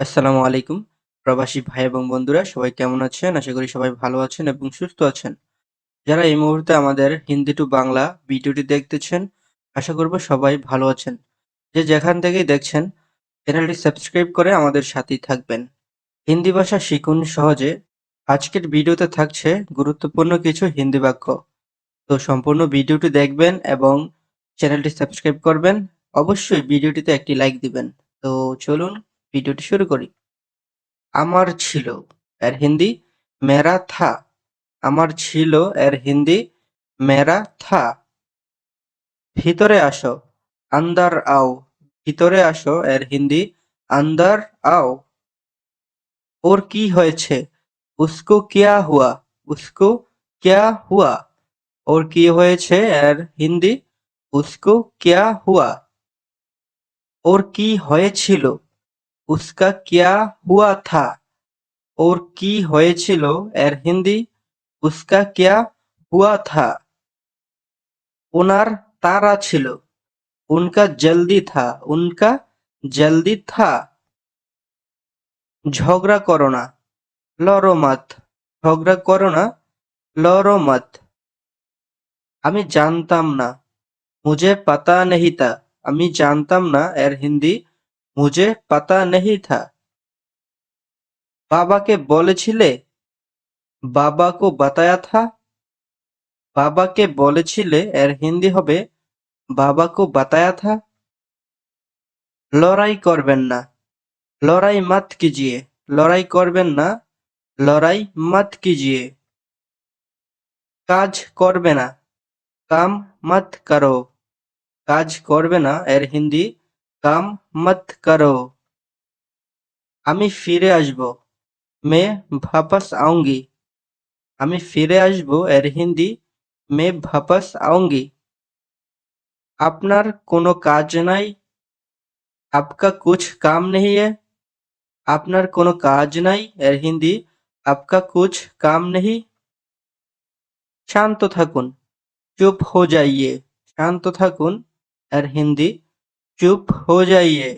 আসসালামু আলাইকুম, প্রবাসী ভাই এবং বন্ধুরা, সবাই কেমন আছেন? আশা করি সবাই ভালো আছেন এবং সুস্থ আছেন। যারা এই মুহূর্তে আমাদের হিন্দি টু বাংলা ভিডিওটি দেখতেছেন, আশা করব সবাই ভালো আছেন। যে যেখান থেকেই দেখছেন, চ্যানেলটি সাবস্ক্রাইব করে আমাদের সাথেই থাকবেন। হিন্দি ভাষা শিখুন সহজে। আজকের ভিডিওতে থাকছে গুরুত্বপূর্ণ কিছু হিন্দি বাক্য। তো সম্পূর্ণ ভিডিওটি দেখবেন এবং চ্যানেলটি সাবস্ক্রাইব করবেন। অবশ্যই ভিডিওটিতে একটি লাইক দিবেন। তো চলুন ভিডিওটি শুরু করি। আমার ছিল এর হিন্দি মেরা থা। আমার ছিল এর হিন্দি মেরা থা। ভিতরে আসো, আন্দার আও। ভিতরে আসো এর হিন্দি আন্দার আও। ওর কি হয়েছে? উসকো কিয়া হুয়া? উসকো কিয়া হুয়া? ওর কি হয়েছে এর হিন্দি? উসকো কিয়া হুয়া? ওর কি হয়েছিল? উসকা কিয়া হুয়া থা ওর কি হয়েছিল এর হিন্দি উসকা কিয়া হুয়া থা ওনার তারা ছিল উনকা জলদি থা উনকা জলদি থা ঝগড়া করো না লড়ো মত ঝগড়া করো না লড়ো মত আমি জানতাম না মুঝে পাতা নেহি তা আমি জানতাম না এর হিন্দি মুঝে পাতা নেহি থা বাবাকে বলেছিলে বাবা কো বাতায়া থা বাবাকে বলেছিলে এর হিন্দি হবে বাবা কো বাতায়া থা লড়াই করবেন না লড়াই মত কিজিয়ে লড়াই করবেন না লড়াই মত কিজিয়ে কাজ করবে না কাম মত করো কাজ করবে না এর হিন্দি কাম মত করো। আমি ফিরে আসব। মে ভাপাস আউঙ্গি। আমি ফিরে আসব এর হিন্দি, মে ভাপাস আউঙ্গি। আপনার কোনো কাজ নাই? আপকা কুছ কাম নেই है আপনার কোনো কাজ নাই এর হিন্দি, আপকা কুছ কাম নেই শান্ত থাকুন। চুপ হো যাইয়ে। শান্ত থাকুন এর হিন্দি চুপ হো যাইয়ে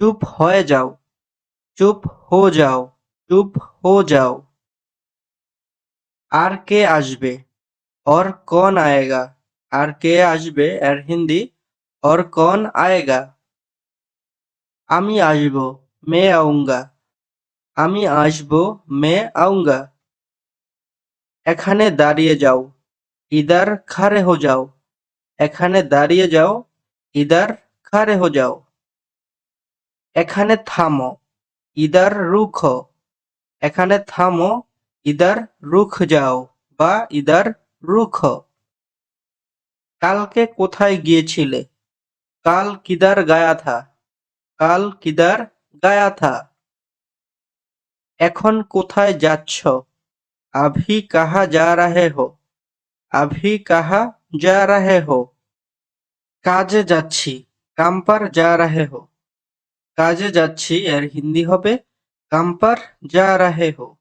চুপ হয়ে যাও চুপ হো যাও চুপ হো যাও আর কে আসবে और कौन आएगा আর কে আসবে এর হিন্দি और कौन आएगा আমি আসব মে আউঙ্গা আমি আসব মে আউঙ্গা এখানে দাঁড়িয়ে যাও ইদার খারে হো যাও এখানে দাঁড়িয়ে যাও ইদার খারে হো যাও। এখানে থামো, ইদার রুখো। এখানে থামো, ইদার রুখ যাও বা ইদার রুখো। কালকে কোথায় গিয়েছিলে? কাল কিদার গায়া থা, কাল কিদার গায়া থা। এখন কোথায় যাচ্ছ? আভি কাহা যা রাহে হো, আভি কাহা যা রাহে হো। কাজে যাচ্ছি, কাম্পার যা রাহে হো। কাজে যাচ্ছি, এর হিন্দি হবে, কাম্পার যা রাহে হো।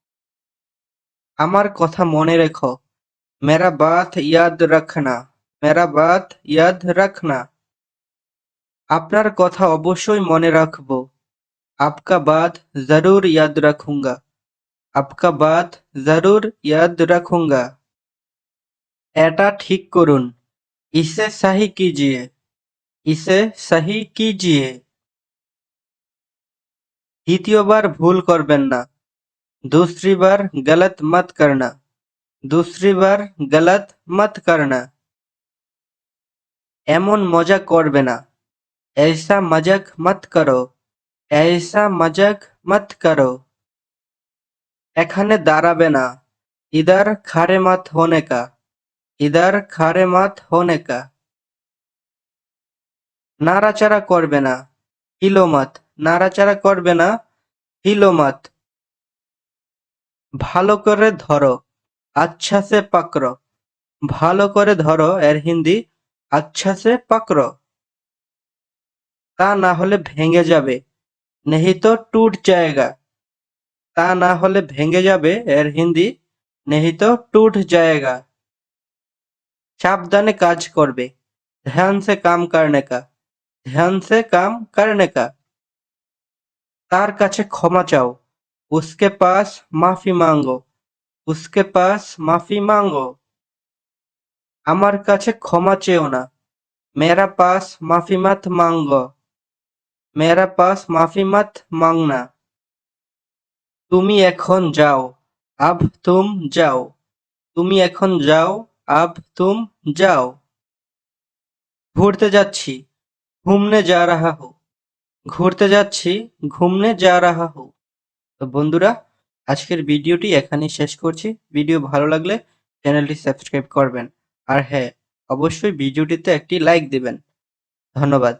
আমার কথা মনে রেখো, মেরা বাত ইয়াদ রাখনা, মেরা বাত ইয়াদ রাখনা। আপনার কথা অবশ্যই মনে রাখব, আপকা বাত জরুর ইয়াদ রাখুঙ্গা, আপকা বাত জরুর ইয়াদ রাখুঙ্গা। এটা ঠিক করুন। ইসে সাহি কিজিয়ে ইসে সাহি কিজিয়ে দ্বিতীয়বার ভুল করবেন না दूसरी बार गलत मत करना दूसरी बार गलत मत करना এমন মজা করবে না ऐसा मजाक मत करो ऐसा मजाक मत करो এখানে দাঁড়াবে না ইদার খারে মাত হোনে কা ইদার খারে মাত হোনে কা নাড়াচাড়া করবে না হিলো মত নাড়াচাড়া করবে না হিলো মত ভালো করে ধরো আচ্ছা সে পাকড়ো ভালো করে ধরো এর হিন্দি আচ্ছা সে পাকড়ো তা না হলে ভেঙে যাবে নেহি তো টুট জায়গা তা না হলে ভেঙে যাবে এর হিন্দি নেহি তো টুট জায়গা সাবধানে কাজ করবে। ধ্যান সে কাম করনে কা। ধ্যান সে কাম করনে কা। তার কাছে ক্ষমা চাও। উসকে পাস মাফি মাঙ্গো। উসকে পাস মাফি মাঙ্গো। আমার কাছে ক্ষমা চেও না। মেরা পাস মাফি মত মাঙ্গো। মেরা পাস মাফি মত মাংনা। তুমি এখন যাও। আব তুম যাও। তুমি এখন যাও। আব তুম যাও। ঘুরতে যাচ্ছি, ঘুমনে যা রাহা হো। ঘুরতে যাচ্ছি, ঘুমনে যা রাহা হো। তো বন্ধুরা, আজকের ভিডিওটি এখানেই শেষ করছি। ভিডিও ভালো লাগলে চ্যানেলটি সাবস্ক্রাইব করবেন। আর হ্যাঁ অবশ্যই ভিডিওটিতে একটি লাইক দিবেন। ধন্যবাদ।